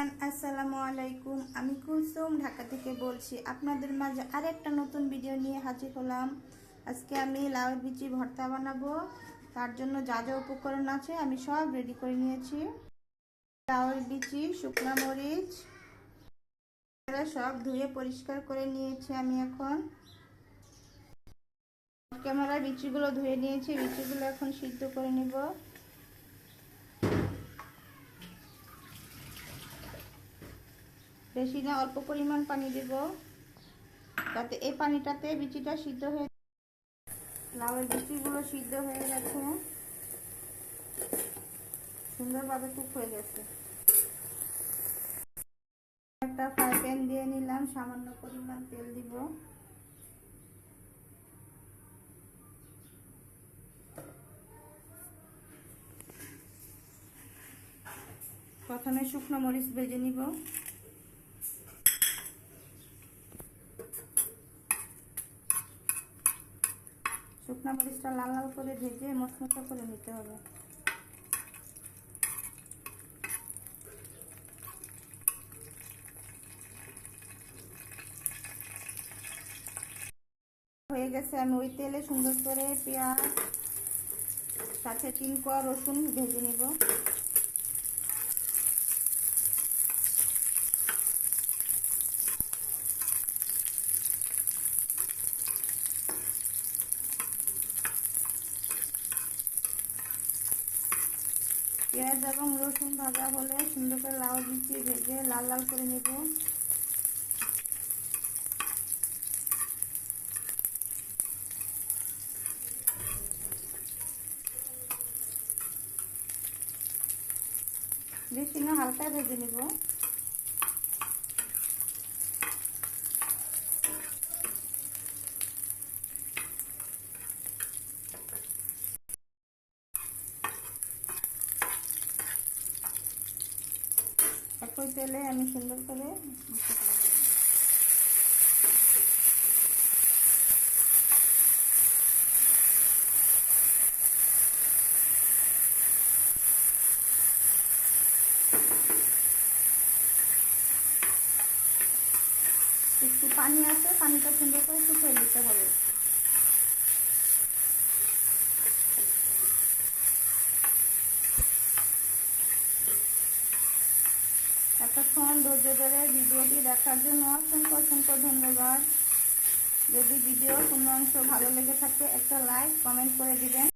আসসালামু আলাইকুম। আমি কুলসুম, ঢাকা থেকে বলছি, আপনাদের মাঝে আরেকটা নতুন ভিডিও নিয়ে হাজির হলাম। আজকে আমি লাউয়ের বিচি ভর্তা বানাবো। তার জন্য যা যা উপকরণ আছে আমি সব রেডি করে নিয়েছি। লাউয়ের বিচি, শুকনা মরিচ সব ধুয়ে পরিষ্কার করে নিয়েছি আমি এখন। ক্যামেরা বিচিগুলো ধুয়ে নিয়েছি, বিচিগুলো এখন সিদ্ধ করে নিব। বেশি অল্প পরিমাণ পানি দেব। যাতে এই পানিটাতে বিচিটা সিদ্ধ হয়ে লাউয়ের বিচিগুলো সিদ্ধ হয়ে গেছে। সুন্দরভাবে কুক হয়ে গেছে। একটা ফ্রাই প্যান দিয়ে নিলাম, সামান্য পরিমাণ তেল দিব। প্রথমে শুকনো মরিচ ভেজে নিব। শুকনো মরিচটা লাল লাল করে ভেজে মশমশা করে নিতে হবে। হয়ে গেছে আমি ওই তেলে সুন্দর করে পেঁয়াজ, সাথে তিন কোয়া রসুন ভেজে নিব। পেঁয়াজ এবং রসুন ভাজা হলে সুন্দর করে লাউ দিচ্ছি ভেজে লাল লাল করে নেব। বেশি না হালকা ভেজে নেব। একই তেলে আমি সুন্দর করে একটু পানি আছে পানিটা সুন্দর করে শুকিয়ে দিতে হবে। এতক্ষণ ধৈর্য ধরে ভিডিওটি দেখার জন্য অসংখ্য অসংখ্য ধন্যবাদ। যদি ভিডিও কোনো অংশ ভালো লেগে থাকে, একটা লাইক কমেন্ট করে দিবেন।